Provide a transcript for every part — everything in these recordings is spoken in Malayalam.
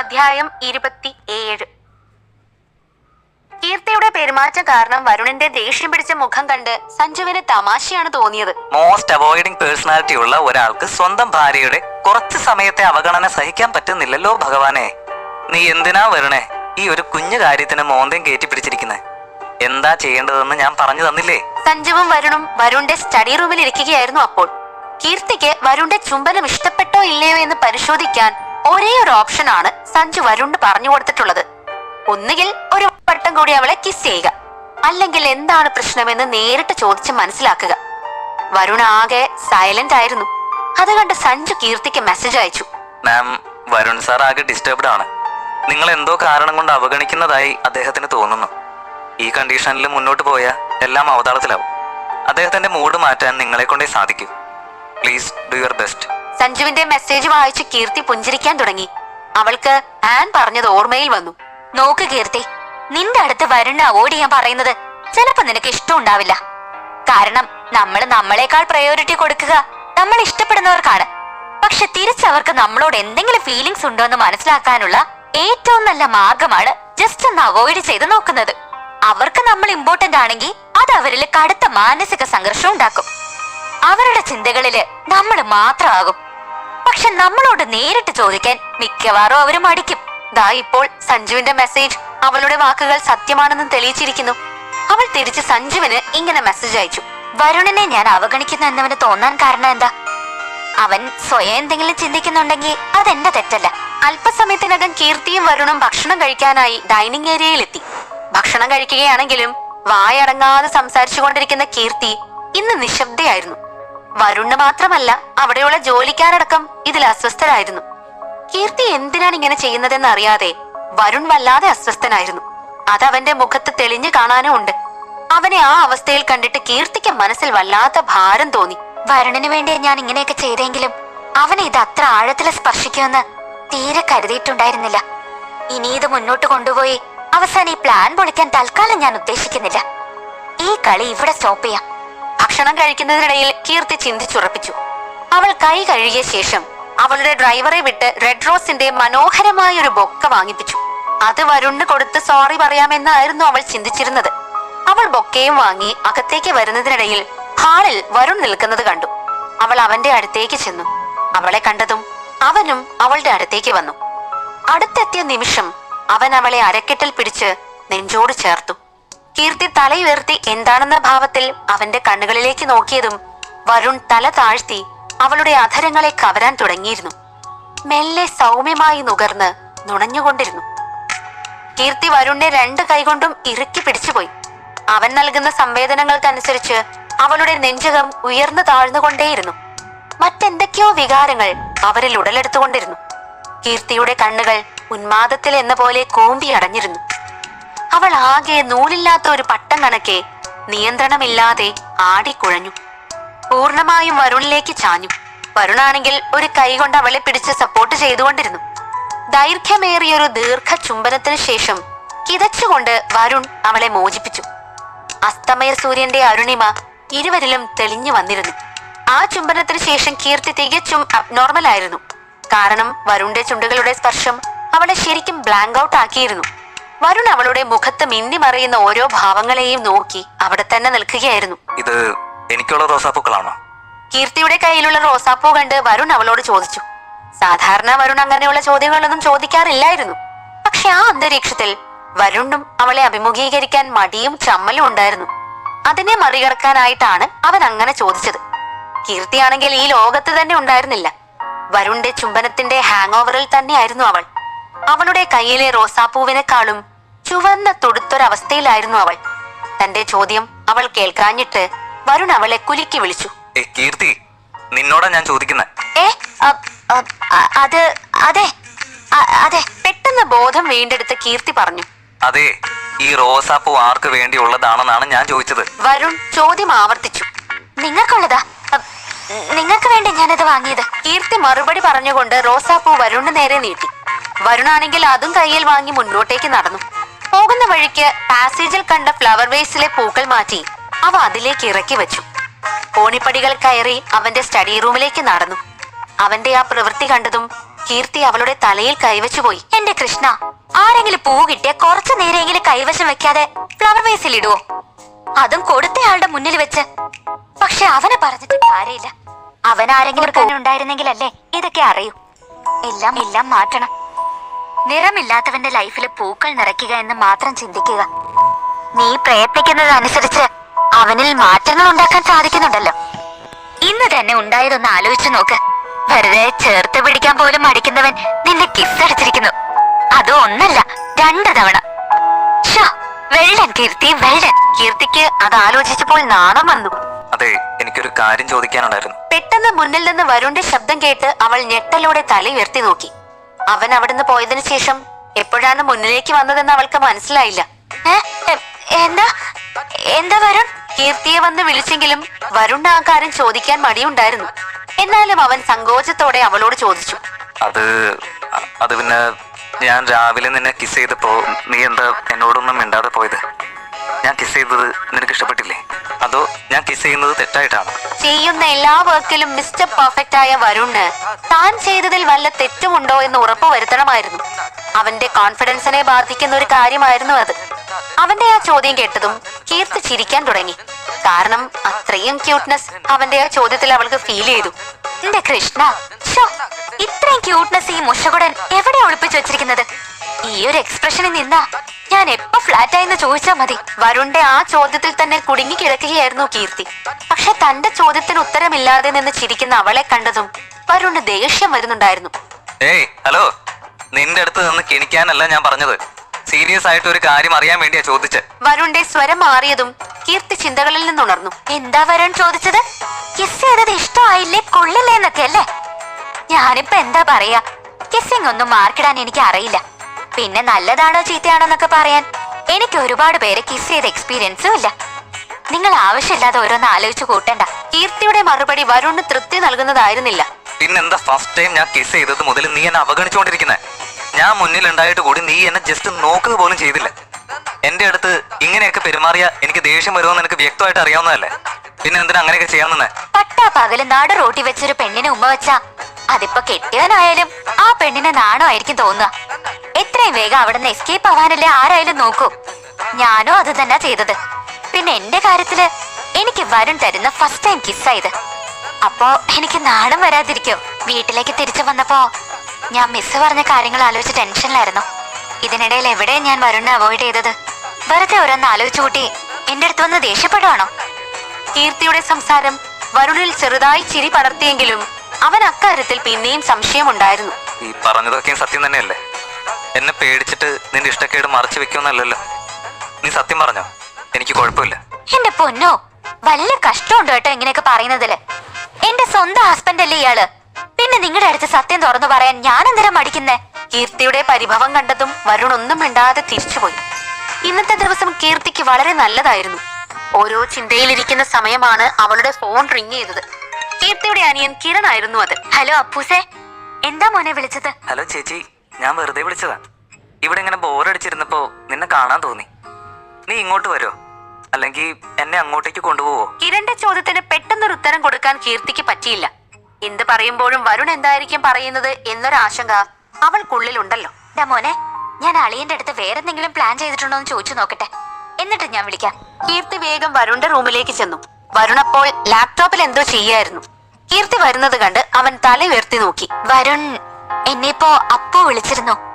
അധ്യായം ഇരുപത്തി ഏഴ് കീർത്തിയുടെ പെരുമാറ്റം കാരണം വരുണിന്റെ ദേഷ്യം പിടിച്ച മുഖം കണ്ട് സഞ്ജുവിന് തമാശയാണ് തോന്നിയത്. മോസ്റ്റ് അവോയ്ഡിംഗ് പേഴ്സണാലിറ്റി ഉള്ള ഒരാൾക്ക് സ്വന്തം ഭാര്യയുടെ കുറച്ച് സമയത്തെ അവഗണന സഹിക്കാൻ പറ്റുന്നില്ലല്ലോ ഭഗവാനെ. നീ എന്തിനാ വരണേ? ഈ ഒരു കുഞ്ഞു കാര്യത്തിന് മോന്തയും കയറ്റി പിടിച്ചിരിക്കുന്നത് എന്താ ചെയ്യേണ്ടതെന്ന് ഞാൻ പറഞ്ഞു തന്നില്ലേ? സഞ്ജുവും വരുണും വരുണിന്റെ സ്റ്റഡി റൂമിൽ ഇരിക്കുകയായിരുന്നു അപ്പോൾ. കീർത്തിക്ക് വരുണിന്റെ ചുംബനം ഇഷ്ടപ്പെട്ടോ ഇല്ലയോ എന്ന് പരിശോധിക്കാൻ ഒരേ ഒരു ഓപ്ഷനാണ് സഞ്ജു വരുൺ പറഞ്ഞു കൊടുത്തിട്ടുള്ളത്. ഒന്നുകിൽ ഒരു വട്ടം കൂടി അവളെ കിസ് ചെയ്യുക. അല്ലെങ്കിൽ എന്താണ് പ്രശ്നമെന്ന് നേരിട്ട് ചോദിച്ച് മനസ്സിലാക്കുക. വരുൺ ആകെ സൈലന്റ് ആയിരുന്നു. അത് കണ്ട് സഞ്ജു കീർത്തിക്ക് മെസ്സേജ് അയച്ചു. മാം വരുൺ സാർ ആകെ ഡിസ്റ്റർബ്ഡ് ആണ്. നിങ്ങൾ എന്തോ കാരണം കൊണ്ട് അവഗണിക്കുന്നതായി അദ്ദേഹത്തിന് തോന്നുന്നു. ഈ കണ്ടീഷനിൽ മുന്നോട്ട് പോയാൽ എല്ലാം അവതാളത്തിലാവും. അദ്ദേഹത്തിന്റെ മൂഡ് മാറ്റാൻ നിങ്ങളെ കൊണ്ടേ സാധിക്കൂ. പ്ലീസ് ഡു യുവർ ബെസ്റ്റ് സഞ്ജുവിന്റെ മെസ്സേജ് വായിച്ച് കീർത്തി പുഞ്ചിരിക്കാൻ തുടങ്ങി. അവൾക്ക് ആൻ പറഞ്ഞത് ഓർമ്മയിൽ വന്നു. നോക്ക് കീർത്തി നിന്റെ അടുത്ത് വരുന്ന അവോയ്ഡ് ഞാൻ പറയുന്നത് ചിലപ്പോ നിനക്ക് ഇഷ്ടം ഉണ്ടാവില്ല. കാരണം നമ്മൾ നമ്മളെക്കാൾ പ്രയോറിറ്റി കൊടുക്കുക നമ്മൾ ഇഷ്ടപ്പെടുന്നവർക്കാണ്. പക്ഷെ തിരിച്ചവർക്ക് നമ്മളോട് എന്തെങ്കിലും ഫീലിങ്സ് ഉണ്ടോ എന്ന് മനസ്സിലാക്കാനുള്ള ഏറ്റവും നല്ല മാർഗമാണ് ജസ്റ്റ് ഒന്ന് അവോയ്ഡ് ചെയ്ത് നോക്കുന്നത്. അവർക്ക് നമ്മൾ ഇമ്പോർട്ടന്റ് ആണെങ്കിൽ അത് അവരിൽ കടുത്ത മാനസിക സംഘർഷം ഉണ്ടാക്കും. അവരുടെ ചിന്തകളിൽ നമ്മൾ മാത്രമാകും. പക്ഷെ നമ്മളോട് നേരിട്ട് ചോദിക്കാൻ മിക്കവാറും അവർ മടിക്കും. ദാ ഇപ്പോൾ സഞ്ജുവിന്റെ മെസ്സേജ് അവളുടെ വാക്കുകൾ സത്യമാണെന്ന് തെളിയിച്ചിരിക്കുന്നു. അവൾ തിരിച്ച് സഞ്ജുവിന് ഇങ്ങനെ മെസ്സേജ് അയച്ചു. വരുണിനെ ഞാൻ അവഗണിക്കുന്നു എന്നവന് തോന്നാൻ കാരണം എന്താ? അവൻ സ്വയം എന്തെങ്കിലും ചിന്തിക്കുന്നുണ്ടെങ്കിൽ അതെന്റെ തെറ്റല്ല. അല്പസമയത്തിനകം കീർത്തിയും വരുണും ഭക്ഷണം കഴിക്കാനായി ഡൈനിങ് ഏരിയയിലെത്തി ഭക്ഷണം കഴിക്കുകയാണെങ്കിലും വായടങ്ങാതെ സംസാരിച്ചുകൊണ്ടിരിക്കുന്ന കീർത്തി ഇന്ന് നിശബ്ദയായിരുന്നു. വരുണ് മാത്രമല്ല അവിടെയുള്ള ജോലിക്കാരടക്കം ഇതിൽ അസ്വസ്ഥരായിരുന്നു. കീർത്തി എന്തിനാണ് ഇങ്ങനെ ചെയ്യുന്നതെന്ന് അറിയാതെ വരുൺ വല്ലാതെ അസ്വസ്ഥനായിരുന്നു. അത് അവന്റെ മുഖത്ത് തെളിഞ്ഞു കാണാനും ഉണ്ട്. അവനെ ആ അവസ്ഥയിൽ കണ്ടിട്ട് കീർത്തിക്ക് മനസ്സിൽ വല്ലാത്ത ഭാരം തോന്നി. വരുണിന് വേണ്ടി ഞാൻ ഇങ്ങനെയൊക്കെ ചെയ്തെങ്കിലും അവനെ ഇത് അത്ര ആഴത്തിൽ സ്പർശിക്കുമെന്ന് തീരെ കരുതിയിട്ടുണ്ടായിരുന്നില്ല. ഇനി ഇത് മുന്നോട്ട് കൊണ്ടുപോയി അവസാനം ഈ പ്ലാൻ പൊളിക്കാൻ തൽക്കാലം ഞാൻ ഉദ്ദേശിക്കുന്നില്ല. ഈ കളി ഇവിടെ സ്റ്റോപ്പ് ചെയ്യാം. ഭക്ഷണം കഴിക്കുന്നതിനിടയിൽ കീർത്തി ചിന്തിച്ചുറപ്പിച്ചു. അവൾ കൈ കഴുകിയ ശേഷം അവളുടെ ഡ്രൈവറെ വിട്ട് റെഡ് റോസിന്റെ മനോഹരമായ ഒരു ബൊക്ക വാങ്ങിപ്പിച്ചു. അത് വരുണിന് കൊടുത്ത് സോറി പറയാമെന്നായിരുന്നു അവൾ ചിന്തിച്ചിരുന്നത്. അവൾ ബൊക്കയും വാങ്ങി അകത്തേക്ക് വരുന്നതിനിടയിൽ ഹാളിൽ വരുൺ നിൽക്കുന്നത് കണ്ടു. അവൾ അവന്റെ അടുത്തേക്ക് ചെന്നു. അവളെ കണ്ടതും അവനും അവളുടെ അടുത്തേക്ക് വന്നു. അടുത്തെത്തിയ നിമിഷം അവൻ അവളെ അരക്കെട്ടിൽ പിടിച്ച് നെഞ്ചോട് ചേർത്തു. കീർത്തി തലയുയർത്തി എന്താണെന്ന ഭാവത്തിൽ അവന്റെ കണ്ണുകളിലേക്ക് നോക്കിയതും വരുൺ തല താഴ്ത്തി അവളുടെ അധരങ്ങളെ കവരാൻ തുടങ്ങിയിരുന്നു. മെല്ലെ സൗമ്യമായി നുകർന്ന് നുണഞ്ഞുകൊണ്ടിരുന്നു. കീർത്തി വരുണിനെ രണ്ട് കൈകൊണ്ടും ഇറുക്കി പിടിച്ചുപോയി. അവൻ നൽകുന്ന സംവേദനങ്ങൾക്കനുസരിച്ച് അവളുടെ നെഞ്ചകം ഉയർന്നു താഴ്ന്നുകൊണ്ടേയിരുന്നു. മറ്റെന്തൊക്കെയോ വികാരങ്ങൾ അവരിൽ ഉടലെടുത്തുകൊണ്ടിരുന്നു. കീർത്തിയുടെ കണ്ണുകൾ ഉന്മാദത്തിൽ എന്ന പോലെ കൂമ്പി അടഞ്ഞിരുന്നു അവൾ ആകെ നൂലില്ലാത്ത ഒരു പട്ടം കണക്കെ നിയന്ത്രണമില്ലാതെ ആടിക്കുഴഞ്ഞു പൂർണമായും വരുണിലേക്ക് ചാഞ്ഞു. വരുണാണെങ്കിൽ ഒരു കൈകൊണ്ട് അവളെ പിടിച്ച് സപ്പോർട്ട് ചെയ്തുകൊണ്ടിരുന്നു. ദൈർഘ്യമേറിയൊരു ദീർഘ ചുംബനത്തിന് ശേഷം കിതച്ചുകൊണ്ട് വരുൺ അവളെ മോചിപ്പിച്ചു. അസ്തമയ സൂര്യന്റെ അരുണിമ ഇരുവരിലും തെളിഞ്ഞു വന്നിരുന്നു. ആ ചുംബനത്തിന് ശേഷം കീർത്തി തികച്ചും അബ്നോർമൽ ആയിരുന്നു. കാരണം വരുണിന്റെ ചുണ്ടുകളുടെ സ്പർശം അവളെ ശരിക്കും ബ്ലാങ്ക് ഔട്ട് ആക്കിയിരുന്നു. വരുൺ അവളുടെ മുഖത്ത് മിന്നി മറിയുന്ന ഓരോ ഭാവങ്ങളെയും നോക്കി അവിടെ തന്നെ നിൽക്കുകയായിരുന്നു. ഇത് എനിക്കുള്ള റോസാപ്പൂക്കളാണോ? കീർത്തിയുടെ കയ്യിലുള്ള റോസാപ്പൂ കണ്ട് വരുൺ അവളോട് ചോദിച്ചു. സാധാരണ വരുൺ അങ്ങനെയുള്ള ചോദ്യങ്ങളൊന്നും ചോദിക്കാറില്ലായിരുന്നു. പക്ഷെ ആ അന്തരീക്ഷത്തിൽ വരുണും അവളെ അഭിമുഖീകരിക്കാൻ മടിയും ചമ്മലും ഉണ്ടായിരുന്നു. അതിനെ മറികടക്കാനായിട്ടാണ് അവൻ അങ്ങനെ ചോദിച്ചത്. കീർത്തിയാണെങ്കിൽ ഈ ലോകത്ത് തന്നെ ഉണ്ടായിരുന്നില്ല. വരുണിന്റെ ചുംബനത്തിന്റെ ഹാങ് ഓവറിൽ തന്നെയായിരുന്നു അവൾ. അവളുടെ കയ്യിലെ റോസാപ്പൂവിനെക്കാളും ചുവന്ന തുടുത്തൊരവസ്ഥയിലായിരുന്നു അവൾ. തന്റെ ചോദ്യം അവൾ കേൾക്കാഞ്ഞിട്ട് വരുൺ അവളെ കുലുക്കി വിളിച്ചു. കീർത്തി നിന്നോടാ ഞാൻ ചോദിക്കുന്നത് ഏ അത് അതെ അതെ പെട്ടെന്ന് ബോധം വീണ്ടെടുത്ത കീർത്തി പറഞ്ഞു. അതെ ഈ റോസാപ്പൂ ആർക്ക് വേണ്ടിയുള്ളതാണെന്നാണ് ഞാൻ ചോദിച്ചത്. വരുൺ ചോദ്യം ആവർത്തിച്ചു. നിങ്ങൾക്കുള്ളതാ? നിങ്ങൾക്ക് വേണ്ടി ഞാനത് വാങ്ങിയത്. കീർത്തി മറുപടി പറഞ്ഞുകൊണ്ട് റോസാപ്പൂ വരുണിന് നേരെ നീട്ടി. വരുണാണെങ്കിൽ അതും കയ്യിൽ വാങ്ങി മുന്നോട്ടേക്ക് നടന്നു. പോകുന്ന വഴിക്ക് പാസേജിൽ കണ്ട ഫ്ലവർ വേസിലെ പൂക്കൾ മാറ്റി അവ അതിലേക്ക് ഇറക്കി വെച്ചു. കോണിപ്പടികൾ കയറി അവന്റെ സ്റ്റഡി റൂമിലേക്ക് നടന്നു. അവന്റെ ആ പ്രവൃത്തി കണ്ടതും കീർത്തി അവളുടെ തലയിൽ കൈവച്ചുപോയി എന്റെ കൃഷ്ണ ആരെങ്കിലും പൂ കിട്ടിയ കുറച്ചു നേരെങ്കിലും കൈവശം വെക്കാതെ ഫ്ലവർ വേസിൽ ഇടുവോ? അതും കൊടുത്തയാളുടെ മുന്നിൽ വെച്ച്. പക്ഷെ അവനെ പറഞ്ഞിട്ട് കാര്യമില്ല. അവൻ ആരെങ്കിലും ഉണ്ടായിരുന്നെങ്കിലല്ലേ ഇതൊക്കെ അറിയൂ. എല്ലാം എല്ലാം മാറ്റണം. നിറമില്ലാത്തവന്റെ ലൈഫിൽ പൂക്കൾ നിറയ്ക്കുക എന്ന് മാത്രം ചിന്തിക്കുക. നീ പ്രയത്നിക്കുന്നതനുസരിച്ച് അവനിൽ മാറ്റങ്ങൾ ഉണ്ടാക്കാൻ സാധിക്കുന്നുണ്ടല്ലോ. ഇന്ന് തന്നെ ഉണ്ടായതൊന്ന് ആലോചിച്ചു നോക്ക്. വെറുതെ ചേർത്ത് പിടിക്കാൻ പോലും മടിക്കുന്നവൻ നിന്നെ കിസ് അടിച്ചിരിക്കുന്നു. അത് ഒന്നല്ല രണ്ടു തവണ. വെള്ളൻ കീർത്തി വെള്ളൻ. കീർത്തിക്ക് അത് ആലോചിച്ചപ്പോൾ നാണം വന്നു. അതെ എനിക്കൊരു കാര്യം ചോദിക്കാനുണ്ടായിരുന്നു. പെട്ടെന്ന് മുന്നിൽ നിന്ന് വരുണിന്റെ ശബ്ദം കേട്ട് അവൾ ഞെട്ടലോടെ തല ഉയർത്തി നോക്കി. അവൻ അവിടുന്ന് പോയതിനു ശേഷം എപ്പോഴാണ് മുന്നിലേക്ക് വന്നതെന്ന് അവൾക്ക് മനസ്സിലായില്ല. എന്താ? എന്താ വരുൺ? കീർത്തിയെ വന്ന് വിളിച്ചെങ്കിലും വരുൺ ആ കാര്യം ചോദിക്കാൻ മടിയുണ്ടായിരുന്നു. എന്നാലും അവൻ സങ്കോചത്തോടെ അവളോട് ചോദിച്ചു. അത് അത് പിന്നെ ഞാൻ രാവിലെ നിന്നെ കിസ് ചെയ്തപ്പോ നീ എന്താ എന്നോടൊന്നും മിണ്ടാതെ പോയത്? ഞാൻ കിസ് ചെയ്തത് നിനക്ക് ഇഷ്ടപ്പെട്ടില്ലേ അതോ ഞാൻ കിസ് ചെയ്യുന്നത് തെറ്റായിട്ടാണ്? ചെയ്യുന്ന എല്ലാ വർക്കിലും മിസ്റ്റർ പെർഫെക്റ്റ് ആയ വരുണ്. താൻ ചെയ്തതിൽ വല്ല തെറ്റുമുണ്ടോ എന്ന് ഉറപ്പു വരുത്തണമായിരുന്നു. അവന്റെ കോൺഫിഡൻസിനെ ബാധിക്കുന്ന ഒരു കാര്യമായിരുന്നു അത്. അവന്റെ ആ ചോദ്യം കേട്ടതും കീർത്ത് ചിരിക്കാൻ തുടങ്ങി. കാരണം അത്രയും ക്യൂട്ട്നെസ് അവന്റെ ആ ചോദ്യത്തിൽ അവൾക്ക് ഫീൽ ചെയ്തു. എന്റെ കൃഷ്ണ ഇത്രയും ക്യൂട്ട്നെസ് ഈ മുഷകുടൻ എവിടെ ഒളിപ്പിച്ചു വെച്ചിരിക്കുന്നത്? ഈ ഒരു എക്സ്പ്രഷനിൽ നിന്നാ ഞാൻ എപ്പോ ഫ്ലാറ്റ് ആയെന്ന് ചോദിച്ചാ മതി. വരുണിന്റെ ആ ചോദ്യത്തിൽ തന്നെ കുടുങ്ങി കിടക്കുകയായിരുന്നു കീർത്തി. പക്ഷെ തന്റെ ചോദ്യത്തിന് ഉത്തരമില്ലാതെ നിന്ന് ചിരിക്കുന്ന അവളെ കണ്ടതും വരുണ് ദേഷ്യം വരുന്നുണ്ടായിരുന്നു. ഏയ് ഹലോ. നിന്റെ അടുത്ത് നിന്ന് കിണിക്കാനല്ല ഞാൻ പറഞ്ഞത്. സീരിയസ് ആയിട്ട് ഒരു കാര്യം അറിയാൻ വേണ്ടിയാ ചോദിച്ചത് വരുണിന്റെ സ്വരം മാറിയതും കീർത്തി ചിന്തകളിൽ നിന്നുണർന്നു. എന്താ വരുൺ ചോദിച്ചത്? കിസ് ചെയ്തത് ഇഷ്ടമായില്ലേ? കൊള്ളില്ലേ എന്നൊക്കെ അല്ലേ? ഞാനിപ്പോ എന്താ പറയാ? കിസ്സിംഗ് ഒന്നും മാർക്കിടാൻ എനിക്ക് അറിയില്ല. പിന്നെ നല്ലതാണോ ചീത്തയാണോ എന്നൊക്കെ പറയാൻ? എനിക്ക് ഒരുപാട് പേരെ കിസ് ചെയ്ത എക്സ്പീരിയൻസും ഇല്ല. നിങ്ങൾ ആവശ്യമില്ലാതെ ഓരോന്ന് ആലോചിച്ചു കൂട്ടണ്ട. കീർത്തിയുടെ മറുപടി വരുണ് തൃപ്തി നൽകുന്നതായിരുന്നില്ല. പിന്നെന്താ ഫസ്റ്റ് ടൈം ഞാൻ കിസ് ചെയ്തത് മുതൽ നീ എന്നെ അവഗണിച്ചുകൊണ്ടിരിക്കുന്നത് ഞാൻ മുന്നിൽ ഉണ്ടായിട്ട് കൂടി നീ എന്നെ ജസ്റ്റ് നോക്കുക പോലും ചെയ്തില്ല. എന്റെ അടുത്ത് ഇങ്ങനെയൊക്കെ പെരുമാറിയ എനിക്ക് ദേഷ്യം വരുമെന്ന് എനിക്ക് വ്യക്തമായിട്ട് അറിയാവുന്നതല്ലേ? പിന്നെ എന്തിനാ അങ്ങനെയൊക്കെ ചെയ്യാമെന്ന്? പട്ടാ പകൽ നാട് റോട്ടി വെച്ചൊരു പെണ്ണിനെ ഉമ്മ വെച്ചാ അതിപ്പോ കെട്ടിയവനായാലും ആ പെണ്ണിനെ നാണമായിരിക്കും തോന്നുക. എത്രയും വേഗം അവിടെ നിന്ന് എസ്കേപ്പ് ആവാനല്ലേ ആരായാലും നോക്കൂ. ഞാനും അത് തന്നെ ചെയ്തത്. പിന്നെ എന്റെ കാര്യത്തിൽ എനിക്ക് വരുൺ തരുന്ന ഫസ്റ്റ് ടൈം കിസ്സായത് അപ്പോ എനിക്ക് നാണം വരാതിരിക്കോ. വീട്ടിലേക്ക് തിരിച്ചു വന്നപ്പോ ഞാൻ മിസ് പറഞ്ഞ കാര്യങ്ങൾ ആലോചിച്ച് ടെൻഷനിലായിരുന്നു. ഇതിനിടയിൽ എവിടെ ഞാൻ വരുണിനെ അവോയ്ഡ് ചെയ്തത്? വെറുതെ ഓരോന്ന് ആലോചിച്ചു കൂട്ടി എന്റെ അടുത്ത് വന്ന് ദേഷ്യപ്പെടുവാണോ? കീർത്തിയുടെ സംസാരം വരുണിൽ ചെറുതായി ചിരി പടർത്തിയെങ്കിലും അവൻ അക്കാര്യത്തിൽ പിന്നെയും സംശയമുണ്ടായിരുന്നു. ഈ പറഞ്ഞതൊക്കെയും സത്യം തന്നെയല്ലേ? എന്നെ പേടിച്ചിട്ട് നിന്റെ ഇഷ്ടക്കേട് മറച്ചു വെക്കുമെന്നല്ലല്ലോ. നീ സത്യം പറഞ്ഞോ? എനിക്ക് കുഴപ്പമില്ല. എന്റെ പൊന്നോ വല്ല കഷ്ടമുണ്ട് കേട്ടോ ഇങ്ങനെയൊക്കെ പറയുന്നതിൽ? എന്റെ സ്വന്തം ഹസ്ബൻഡ് അല്ലേ ഇയാൾ? പിന്നെ നിങ്ങളുടെ അടുത്ത് സത്യം തുറന്നു പറയാൻ ഞാൻ എന്തിനാ മടിക്കുന്നേ? കീർത്തിയുടെ പരിഭവം കണ്ടതും വരുൺ ഒന്നും മിണ്ടാതെ തിരിച്ചുപോയി. ഇന്നത്തെ ദിവസം കീർത്തിക്ക് വളരെ നല്ലതായിരുന്നു. ഓരോ ചിന്തയിലിരിക്കുന്ന സമയമാണ് അവളുടെ ഫോൺ റിങ് ചെയ്തത്. കീർത്തിയുടെ അനിയൻ കിരൺ ആയിരുന്നു അത്. ഹലോ അപ്പൂസേ എന്താ മോനെ വിളിച്ചത്? ഹലോ ചേച്ചി ഞാൻ വെറുതെ വിളിച്ചതാ. ഇവിടെ ഇങ്ങനെ ബോറടിച്ചിരുന്നപ്പോ നിന്നെ കാണാൻ തോന്നി. നീ ഇങ്ങോട്ട് വരുമോ അല്ലെങ്കിൽ എന്നെ അങ്ങോട്ടേക്ക് കൊണ്ടുപോവോ? കിരണിന്റെ ചോദ്യത്തിന് പെട്ടെന്നൊരു ഉത്തരം കൊടുക്കാൻ കീർത്തിക്ക് പറ്റിയില്ല. എന്ത് പറയുമ്പോഴും വരുൺ എന്തായിരിക്കും പറയുന്നത് എന്നൊരാശങ്ക അവൾക്കുള്ളിലുണ്ടല്ലോ. ഡാ മോനെ ഞാൻ അളിയന്റെ അടുത്ത് വേറെന്തെങ്കിലും പ്ലാൻ ചെയ്തിട്ടുണ്ടോ എന്ന് ചോദിച്ചു നോക്കട്ടെ. എന്നിട്ട് ഞാൻ വിളിക്കാം. കീർത്തി വേഗം വരുണിന്റെ റൂമിലേക്ക് ചെന്നു. വരുണപ്പോൾ ലാപ്ടോപ്പിൽ എന്തോ ചെയ്യായിരുന്നു. കീർത്തി വരുന്നത് കണ്ട് അവൻ തല ഉയർത്തി നോക്കി. വരുൺ എന്നെ ഇപ്പോ അപ്പു വിളിച്ചിരുന്നു?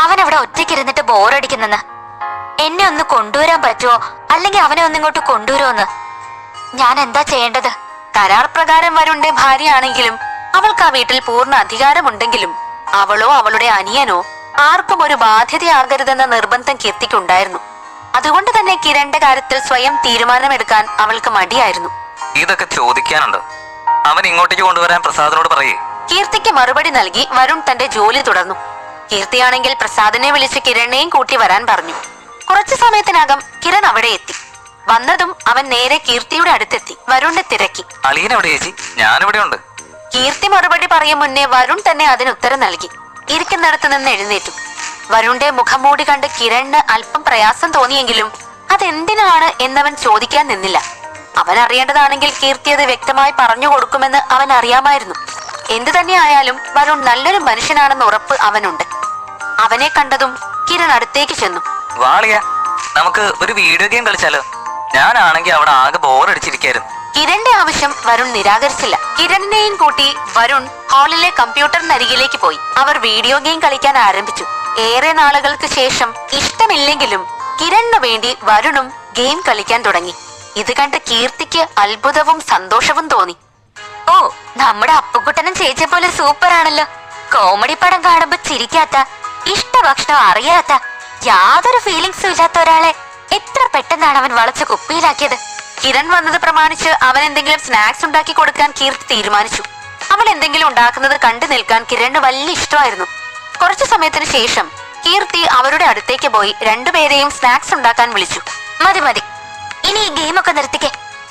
അവൻ അവിടെ ഒറ്റയ്ക്ക് ഇരുന്നിട്ട് ബോറടിക്കുന്നെന്ന്. എന്നെ ഒന്ന് കൊണ്ടുവരാൻ പറ്റുമോ അല്ലെങ്കിൽ അവനെ ഒന്നിങ്ങോട്ട് കൊണ്ടുവരുമോന്ന് ഞാൻ എന്താ ചെയ്യേണ്ടത്? കരാർ പ്രകാരം വരുണ്ടെ ഭാര്യയാണെങ്കിലും അവൾക്ക് ആ വീട്ടിൽ പൂർണ അധികാരമുണ്ടെങ്കിലും അവളോ അവളുടെ അനിയനോ ആർക്കും ഒരു ബാധ്യതയാകരുതെന്ന നിർബന്ധം കീർത്തിക്കുണ്ടായിരുന്നു. അതുകൊണ്ട് തന്നെ കിരണിന്റെ കാര്യത്തിൽ സ്വയം തീരുമാനമെടുക്കാൻ അവൾക്ക് മടിയായിരുന്നു. ഇതൊക്കെ ചോദിക്കാനുണ്ട്. അവൻ ഇങ്ങോട്ടേക്ക് കൊണ്ടുവരാൻ പ്രസാദിനോട് പറയേ. കീർത്തിക്ക് മറുപടി നൽകി വരുൺ തന്റെ ജോലി തുടർന്നു. കീർത്തിയാണെങ്കിൽ പ്രസാദിനെ വിളിച്ച് കിരണിനെയും കൂട്ടി വരാൻ പറഞ്ഞു. കുറച്ചു സമയത്തിനകം കിരൺ അവിടെ എത്തി. വന്നതും അവൻ നേരെ കീർത്തിയുടെ അടുത്തെത്തി. വരുണിനെ തിരക്കി. അളിയൻ എവിടെ ചേച്ചി? ഞാനിവിടെ ഉണ്ട്. കീർത്തി മറുപടി പറയും മുന്നേ വരുൺ തന്നെ അതിന് ഉത്തരം നൽകി. ഇരിക്കുന്നിടത്ത് നിന്ന് എഴുന്നേറ്റു. വരുണിന്റെ മുഖം മൂടി കണ്ട് കിരണിന് അല്പം പ്രയാസം തോന്നിയെങ്കിലും അതെന്തിനാണ് എന്നവൻ ചോദിക്കാൻ നിന്നില്ല. അവൻ അറിയേണ്ടതാണെങ്കിൽ കീർത്തി അത് വ്യക്തമായി പറഞ്ഞു കൊടുക്കുമെന്ന് അവൻ അറിയാമായിരുന്നു. എന്തു തന്നെയായാലും വരുൺ നല്ലൊരു മനുഷ്യനാണെന്ന് ഉറപ്പ് അവനുണ്ട്. അവനെ കണ്ടതും കിരൺ അടുത്തേക്ക് ചെന്നു. വാളിയ നമുക്ക് ഒരു വീഡിയോ ഗെയിം കളിച്ചാലോ? ഞാനാണെങ്കിൽ അവിടെ ആകെ ബോറടിച്ചിരിക്കായിരുന്നു കിരണിന്റെ ആവശ്യം വരുൺ നിരാകരിച്ചില്ല. കിരണിനെയും കൂട്ടി വരുൺ ഹാളിലെ കമ്പ്യൂട്ടറിനരികിലേക്ക് പോയി. അവർ വീഡിയോ ഗെയിം കളിക്കാൻ ആരംഭിച്ചു. ഏറെ നാളുകൾക്ക് ശേഷം ഇഷ്ടമില്ലെങ്കിലും കിരണിന് വേണ്ടി വരുണും ഗെയിം കളിക്കാൻ തുടങ്ങി. ഇത് കണ്ട് കീർത്തിക്ക് അത്ഭുതവും സന്തോഷവും തോന്നി. ഓ നമ്മുടെ അപ്പുക്കുട്ടനും ചേച്ചിയെ പോലെ സൂപ്പർ ആണല്ലോ. കോമഡി പടം കാണുമ്പോ ചിരിക്കാത്ത ഇഷ്ടഭക്ഷണം അറിയാത്ത യാതൊരു ഫീലിങ്സും ഇല്ലാത്ത ഒരാളെ എത്ര പെട്ടെന്നാണ് അവൻ വളച്ച് കുപ്പിയിലാക്കിയത്? കിരൺ വന്നത് പ്രമാണിച്ച് അവൻ എന്തെങ്കിലും സ്നാക്സ് ഉണ്ടാക്കി കൊടുക്കാൻ കീർത്തി തീരുമാനിച്ചു. അവൾ എന്തെങ്കിലും ഉണ്ടാക്കുന്നത് കണ്ടു നിൽക്കാൻ കിരണിന് വലിയ ഇഷ്ടമായിരുന്നു. കുറച്ചു സമയത്തിന് ശേഷം കീർത്തി അവരുടെ അടുത്തേക്ക് പോയി രണ്ടുപേരെയും സ്നാക്സ് ഉണ്ടാക്കാൻ വിളിച്ചു. മതി മതി. ഇനി ഈ ഗെയിമൊക്കെ നിർത്തിക്കേ.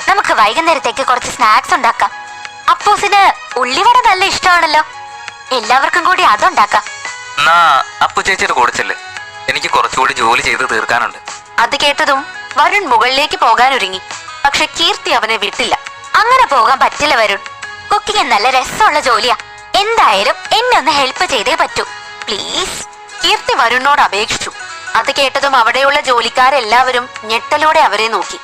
നമുക്ക് വൈകുന്നേരത്തേക്ക് കുറച്ച് സ്നാക്സ് ഉണ്ടാക്കാം. അപ്പൂസിന് ഉള്ളിവട നല്ല ഇഷ്ടമാണല്ലോ. എല്ലാവർക്കും കൂടി അതുണ്ടാക്കാം. എന്നാ അപ്പു ചേച്ചിയുടെ കൂടെ എനിക്ക് കുറച്ചുകൂടി ജോലി ചെയ്ത് തീർക്കാനുണ്ട്. അത് കേട്ടതും വരുൺ മുകളിലേക്ക് പോകാൻ ഒരുങ്ങി പക്ഷെ കീർത്തി അവനെ വിട്ടില്ല. അങ്ങനെ പോകാൻ പറ്റില്ല വരുൺ. കുക്കിംഗ് നല്ല രസമുള്ള ജോലിയാ. എന്തായാലും എന്നെ ഒന്ന് ഹെൽപ്പ് ചെയ്തേ പറ്റൂ. പ്ലീസ് കീർത്തി വരുണിനോട് അപേക്ഷിച്ചു. അത് കേട്ടതും അവിടെയുള്ള ജോലിക്കാരെല്ലാവരും ഞെട്ടലോടെ അവരെ നോക്കി.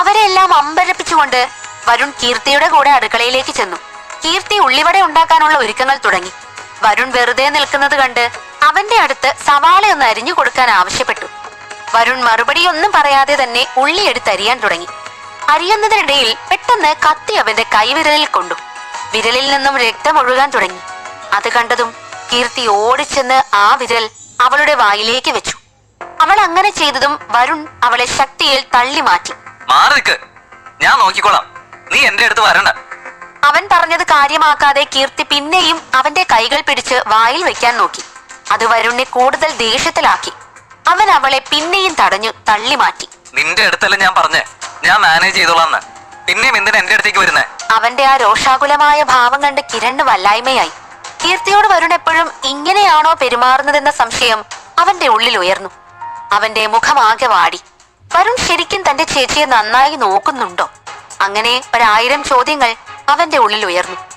അവരെല്ലാം അമ്പരപ്പിച്ചുകൊണ്ട് വരുൺ കീർത്തിയുടെ കൂടെ അടുക്കളയിലേക്ക് ചെന്നു. കീർത്തി ഉള്ളിവട ഉണ്ടാക്കാനുള്ള ഒരുക്കങ്ങൾ തുടങ്ങി. വരുൺ വെറുതെ നിൽക്കുന്നത് കണ്ട് അവന്റെ അടുത്ത് സവാള ഒന്ന് അരിഞ്ഞു കൊടുക്കാൻ ആവശ്യപ്പെട്ടു. വരുൺ മറുപടിയൊന്നും പറയാതെ തന്നെ ഉള്ളി എടുത്ത് അരിയാൻ തുടങ്ങി. അരിയുന്നതിനിടയിൽ പെട്ടെന്ന് കത്തി അവന്റെ കൈവിരലിൽ കൊണ്ടു. വിരലിൽ നിന്നും രക്തം ഒഴുകാൻ തുടങ്ങി. അത് കണ്ടതും കീർത്തി ഓടിച്ചെന്ന് ആ വിരൽ അവളുടെ വായിലേക്ക് വെച്ചു. അവൾ അങ്ങനെ ചെയ്തതും വരുൺ അവളെ ശക്തിയിൽ തള്ളി മാറ്റി മാറി ഞാൻ നോക്കിക്കോളാം. നീ എന്റെ അടുത്ത് വരണ്ട. അവൻ പറഞ്ഞത് കാര്യമാക്കാതെ കീർത്തി പിന്നെയും അവന്റെ കൈകൾ പിടിച്ച് വായിൽ വെക്കാൻ നോക്കി. അത് വരുണിനെ കൂടുതൽ ദേഷ്യത്തിലാക്കി. അവൻ അവളെ പിന്നെയും തടഞ്ഞു തള്ളി മാറ്റി നിന്റെ അടുത്തല്ല ഞാൻ പറഞ്ഞേ? ഞാൻ മാനേജ് ചെയ്തോളാന്ന്. പിന്നെയും എന്തിനാ എന്റെ അടുത്തേക്ക് വരുന്നേ? അവന്റെ ആ രോഷാകുലമായ ഭാവം കണ്ട് കിരണ് വല്ലായ്മയായി. കീർത്തിയോട് വരുൺ എപ്പോഴും ഇങ്ങനെയാണോ പെരുമാറുന്നതെന്ന സംശയം അവന്റെ ഉള്ളിൽ ഉയർന്നു. അവന്റെ മുഖമാകെ വാടി. വരുൺ ശരിക്കും തന്റെ ചേച്ചിയെ നന്നായി നോക്കുന്നുണ്ടോ? അങ്ങനെ ഒരായിരം ചോദ്യങ്ങൾ അവന്റെ ഉള്ളിൽ ഉയർന്നു.